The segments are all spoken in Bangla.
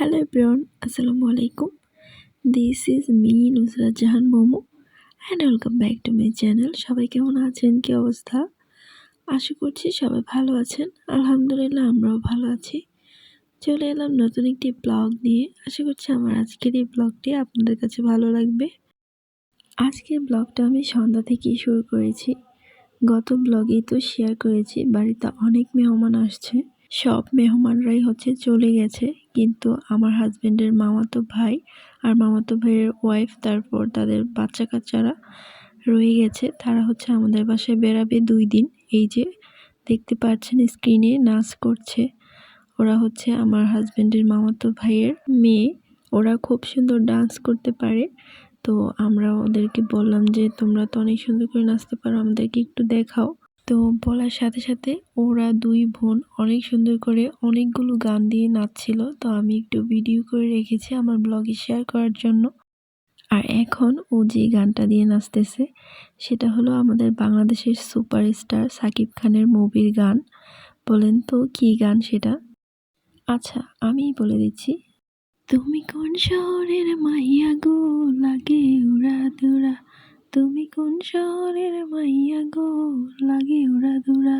হ্যালো এভরিওয়ান আসসালামু আলাইকুম this is me Nusrat Jahan Momo and welcome back to my channel সবাই কেমন আছেন? কী অবস্থা? আশা করছি সবাই ভালো আছেন। আলহামদুলিল্লাহ, আমরাও ভালো আছি। চলে এলাম নতুন একটি ব্লগ নিয়ে। আশা করছি আমার আজকের এই ব্লগটি আপনাদের কাছে ভালো লাগবে। আজকের ব্লগটা আমি সন্ধ্যা থেকেই শুরু করেছি। গত ব্লগেই তো শেয়ার করেছি, বাড়িতে অনেক মেহমান আসছে। সব মেহমানরাই হচ্ছে চলে গেছে। কিন্তু আমার হাজব্যান্ডের মামাতো ভাই আর মামাতো ভাইয়ের ওয়াইফ তারপর তাদের বাচ্চা কাচ্চারা রয়ে গেছে। তারা হচ্ছে আমাদের বাসায় বেড়াবে দুই দিন। এই যে দেখতে পাচ্ছেন স্ক্রিনে নাচ করছে। ওরা হচ্ছে আমার হাজব্যান্ডের মামাতো ভাইয়ের মেয়ে। ওরা খুব সুন্দর ডান্স করতে পারে। তো আমরা ওদেরকে বললাম যে, তোমরা তো অনেক সুন্দর করে নাচতে পারো, আমাদেরকে একটু দেখাও। তো বলার সাথে সাথে ওরা দুই বোন অনেক সুন্দর করে অনেকগুলো গান দিয়ে নাচছিল। তো আমি একটু ভিডিও করে রেখেছি আমার ব্লগে শেয়ার করার জন্য। আর এখন ও যে গানটা দিয়ে নাচতেছে, সেটা হলো আমাদের বাংলাদেশের সুপারস্টার সাকিব খানের মুভির গান। বলেন তো, কি গান সেটা? আচ্ছা আমিই বলে দিচ্ছি। তুমি কোন শহরের মাইয়া গো, লাগে উড়া দুরা। তুমি কোন শহরের মাইয়া গো? লাগে ওরা দুরা।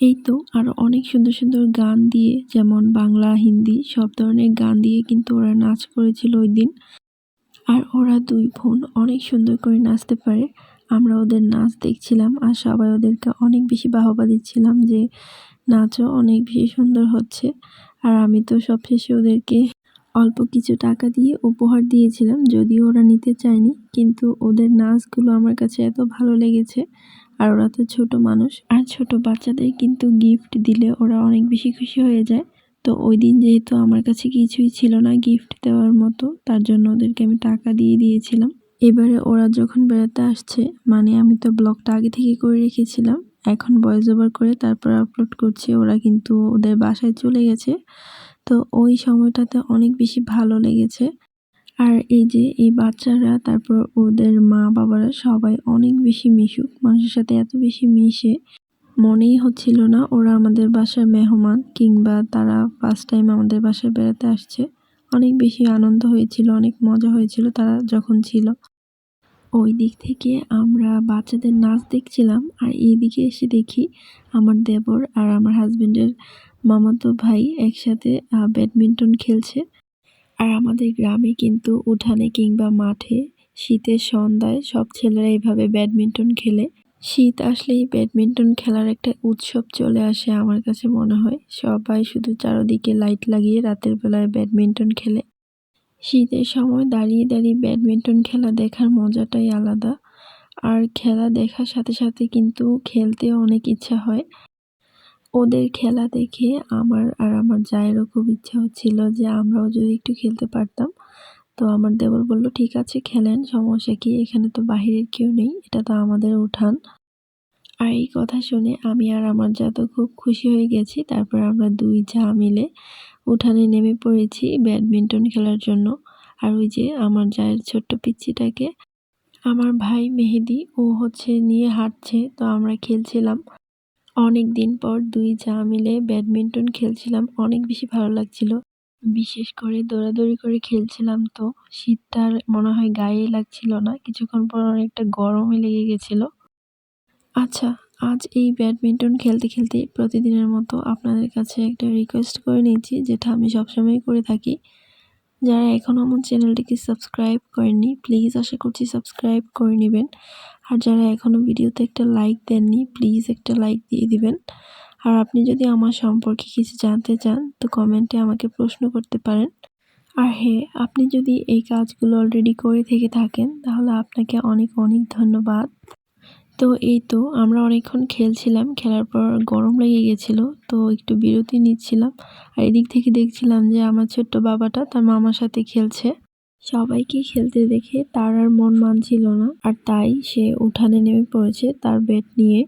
এই তো আরও অনেক সুন্দর সুন্দর গান দিয়ে, যেমন বাংলা, হিন্দি, সব ধরনের গান দিয়ে কিন্তু ওরা নাচ করেছিল ওই দিন। আর ওরা দুই বোন অনেক সুন্দর করে নাচতে পারে। আমরা ওদের নাচ দেখছিলাম আর সবাই ওদেরকে অনেক বেশি বাহবা দিচ্ছিলাম যে, নাচও অনেক বেশি সুন্দর হচ্ছে। আর আমি তো সবশেষে ওদেরকে অল্প কিছু টাকা দিয়ে উপহার দিয়েছিলাম, যদিও ওরা নিতে চায়নি, কিন্তু ওদের নাচগুলো আমার কাছে এত ভালো লেগেছে। আর ওরা তো ছোট মানুষ, আর ছোট বাচ্চাদের কিন্তু গিফট দিলে ওরা অনেক বেশি খুশি হয়ে যায়। তো ওই দিন যেহেতু আমার কাছে কিছুই ছিল না গিফট দেওয়ার মতো, তার জন্য ওদেরকে আমি টাকা দিয়ে দিয়েছিলাম। এবারে ওরা যখন বেড়াতে আসছে মানে আমি তো ব্লগটা আগে থেকে করে রেখেছিলাম, এখন ভয়েস ওভার করে তারপর আপলোড করছি, ওরা কিন্তু ওদের বাসায় চলে গেছে। তো ওই সময়টাতে অনেক বেশি ভালো লেগেছে। আর এই যে এই বাচ্চারা, তারপর ওদের মা বাবারা সবাই অনেক বেশি মিশুক, মানুষের সাথে এত বেশি মিশে। মনেই হচ্ছিল না ওরা আমাদের বাসার মেহমান কিংবা তারা ফার্স্ট টাইম আমাদের বাসায় বেড়াতে আসছে। অনেক বেশি আনন্দ হয়েছিল, অনেক মজা হয়েছিল তারা যখন ছিল। ওই দিক থেকে আমরা বাচ্চাদের নাচ দেখছিলাম আর এই দিকে এসে দেখি আমার দেবর আর আমার হাজব্যান্ডের মামাতো ভাই একসাথে ব্যাডমিন্টন খেলছে। আর আমাদের গ্রামে কিন্তু উঠানে কিংবা মাঠে শীতের সন্ধ্যায় সব ছেলেরা এইভাবে ব্যাডমিন্টন খেলে। শীত আসলেই ব্যাডমিন্টন খেলার একটা উৎসব চলে আসে আমার কাছে মনে হয়। সবাই শুধু চারদিকে লাইট লাগিয়ে রাতের বেলায় ব্যাডমিন্টন খেলে। শীতের সময় দাঁড়িয়ে দাঁড়িয়ে ব্যাডমিন্টন খেলা দেখার মজাটাই আলাদা। আর খেলা দেখার সাথে সাথে কিন্তু খেলতেও অনেক ইচ্ছা হয়। ওদের খেলা দেখে আমার আর আমার জায়েরও খুব ইচ্ছা হচ্ছিল যে আমরাও যদি একটু খেলতে পারতাম। তো আমার দেবর বলল, ঠিক আছে, খেলেন, সমস্যা কি? এখানে তো বাহিরের কেউ নেই, এটা তো আমাদের উঠান। আর এই কথা শুনে আমি আর আমার যা তো খুব খুশি হয়ে গেছি। তারপর আমরা দুই যা মিলে উঠানে নেমে পড়েছি ব্যাডমিন্টন খেলার জন্য। আর ওই যে আমার জায়ের ছোট্ট পিচ্ছিটাকে, আমার ভাই মেহেদি, ও হচ্ছে নিয়ে হাঁটছে। তো আমরা খেলছিলাম। অনেক দিন পর দুই যা মিলে ব্যাডমিন্টন খেলছিলাম। অনেক বেশি ভালো লাগছিল। বিশেষ করে দৌড়াদৌড়ি করে খেলছিলাম তো শীতটা আর মনে হয় গায়ে লাগছিল না। কিছুক্ষণ পর অনেকটা গরমে লেগে গেছিল। আচ্ছা আজ এই ব্যাডমিন্টন খেলতে খেলতে প্রতিদিনের মতো আপনাদের কাছে একটা রিকোয়েস্ট করে নিচ্ছি, যেটা আমি সবসময় করে থাকি। যারা এখনও আমার চ্যানেলটিকে সাবস্ক্রাইব করেননি প্লিজ আশা করছি সাবস্ক্রাইব করে নেবেন। আর যারা এখনও ভিডিওতে একটা লাইক দেননি প্লিজ একটা লাইক দিয়ে দিবেন। আর আপনি যদি আমার সম্পর্কে কিছু জানতে চান, তো কমেন্টে আমাকে প্রশ্ন করতে পারেন। আর হ্যাঁ আপনি যদি এই কাজগুলো অলরেডি করে থেকে থাকেন, তাহলে আপনাকে অনেক অনেক ধন্যবাদ। তো এই তো, আমরা অনেকক্ষণ খেলছিলাম, খেলার পর গরম লেগে গেছিল, তো একটু বিরতি নিচ্ছিলাম। আর এদিক থেকে দেখছিলাম যে আমার ছোট্ট বাবাটা তার মামার সাথে খেলছে। সবাইকে খেলতে দেখে তার আর মন মানছিল না। আর তাই সে উঠানে নেমে পড়েছে তার ব্যাট নিয়ে।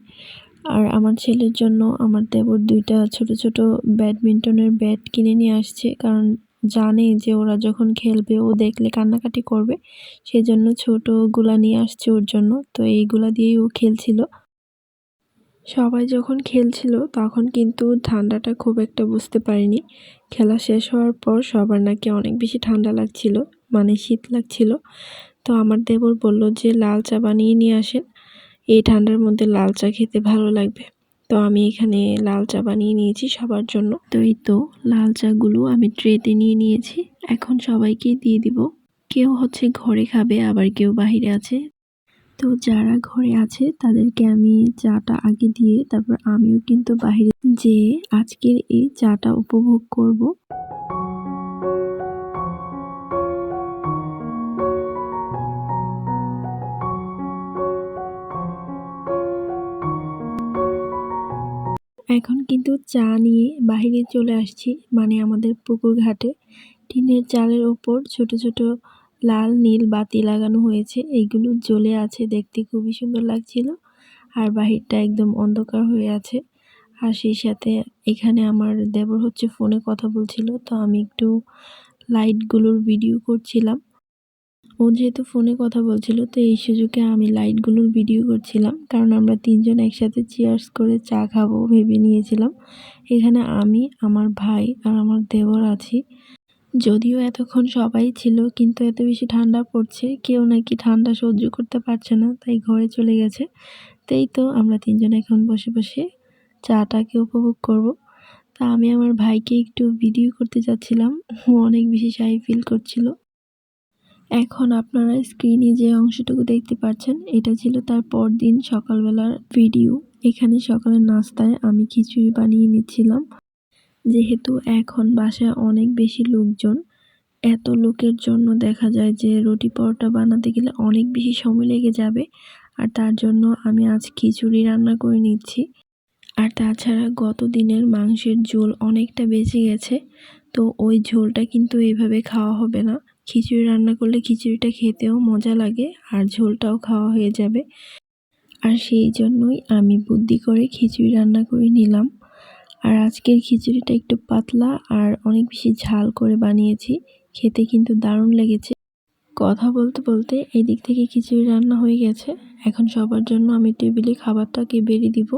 আর আমার ছেলের জন্য আমার দেবর দুইটা ছোট ছোট ব্যাডমিন্টনের ব্যাট কিনে নিয়ে আসছে। কারণ জানে যে ওরা যখন খেলবে, ও দেখলে কান্নাকাটি করবে। সেই জন্য ছোটোগুলা নিয়ে আসছে ওর জন্য। তো এইগুলা দিয়েই ও খেলছিল। সবাই যখন খেলছিল, তখন কিন্তু ঠান্ডাটা খুব একটা বুঝতে পারিনি। খেলা শেষ হওয়ার পর সবার নাকি অনেক বেশি ঠান্ডা লাগছিল। মানে শীত লাগছিল। তো আমার দেবর বলল যে, লাল চা বানিয়ে নিয়ে আসেন। এই ঠান্ডার মধ্যে লাল চা খেতে ভালো লাগবে। তো আমি এখানে লাল চা বানিয়ে নিয়েছি সবার জন্য। তো এই তো লাল চাগুলো আমি ট্রেতে নিয়ে নিয়েছি। এখন সবাইকে দিয়ে দিব। কেউ হচ্ছে ঘরে খাবে, আবার কেউ বাহিরে আছে। তো যারা ঘরে আছে, তাদেরকে আমি চাটা আগে দিয়ে, তারপর আমিও কিন্তু বাহিরে যেয়ে আজকের এই চাটা উপভোগ করব। এখন কিন্তু চা নিয়ে বাহিরে চলে আসছি মানে আমাদের পুকুর ঘাটে টিনের চালের ওপর ছোট ছোট লাল, নীল বাতি লাগানো হয়েছে। এইগুলো জ্বলে আছে, দেখতে খুবই সুন্দর লাগছিল। আর বাহিরটা একদম অন্ধকার হয়ে আছে। আর সেই সাথে এখানে আমার দেবর হচ্ছে ফোনে কথা বলছিল, তো আমি একটু লাইটগুলোর ভিডিও করছিলাম। ও যেহেতু ফোনে কথা বলছিল, তো এই সুযোগে আমি লাইটগুলোর ভিডিও করছিলাম। কারণ আমরা তিনজন একসাথে চেয়ার্স করে চা খাব ভেবে নিয়েছিলাম। এখানে আমি, আমার ভাই আর আমার দেবর আছি। যদিও এতক্ষণ সবাই ছিল, কিন্তু এত বেশি ঠান্ডা পড়ছে, কেউ নাকি ঠান্ডা সহ্য করতে পারছে না, তাই ঘরে চলে গেছে। তাই তো আমরা তিনজন এখন বসে বসে চাটাকে উপভোগ করব। তা আমি আমার ভাইকে একটু ভিডিও করতে যাচ্ছিলাম, ও অনেক বেশি শাই ফিল করছিল। এখন আপনারা স্ক্রিনে যে অংশটুকু দেখতে পাচ্ছেন, এটা ছিল তার পরদিন সকালবেলার ভিডিও এখানে সকালের নাস্তায় আমি খিচুড়ি বানিয়ে নিচ্ছিলাম। যেহেতু এখন বাসায় অনেক বেশি লোকজন, এত লোকের জন্য দেখা যায় যে রুটি পরোটা বানাতে গেলে অনেক বেশি সময় লেগে যাবে। আর তার জন্য আমি আজ খিচুড়ি রান্না করে নিচ্ছি। আর তাছাড়া গত দিনের মাংসের ঝোল অনেকটা বেঁচে গেছে, তো ওই ঝোলটা কিন্তু এইভাবে খাওয়া হবে না। খিচুড়ি রান্না করলে খিচুড়িটা খেতেও মজা লাগে আর ঝোলটাও খাওয়া হয়ে যাবে। আর সেই জন্যই আমি বুদ্ধি করে খিচুড়ি রান্না করে নিলাম। আর আজকের খিচুড়িটা একটু পাতলা আর অনেক বেশি ঝাল করে বানিয়েছি। খেতে কিন্তু দারুণ লেগেছে। কথা বলতে বলতে এই দিক থেকে খিচুড়ি রান্না হয়ে গেছে। এখন সবার জন্য আমি টেবিলে খাবারটাকে বেড়ে দিব।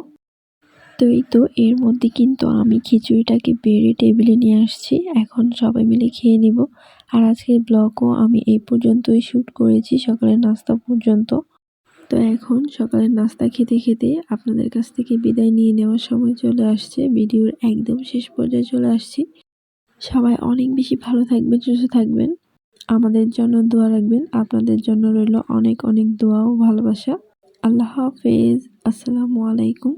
তো এই তো, এর মধ্যে কিন্তু আমি খিচুড়িটাকে বেড়ে টেবিলে নিয়ে আসছি। এখন সবাই মিলে খেয়ে নিব। আর আজকের ব্লগও আমি এই পর্যন্তই শ্যুট করেছি সকালের নাস্তা পর্যন্ত। তো এখন সকালের নাস্তা খেতে খেতে আপনাদের কাছ থেকে বিদায় নিয়ে নেওয়ার সময় চলে আসছে। ভিডিওর একদম শেষ পর্যায়ে চলে আসছি। সবাই অনেক বেশি ভালো থাকবেন, সুস্থ থাকবেন। আমাদের জন্য দোয়া রাখবেন। আপনাদের জন্য রইল অনেক অনেক দোয়া ও ভালোবাসা। আল্লাহ হাফেজ। আসসালামু আলাইকুম।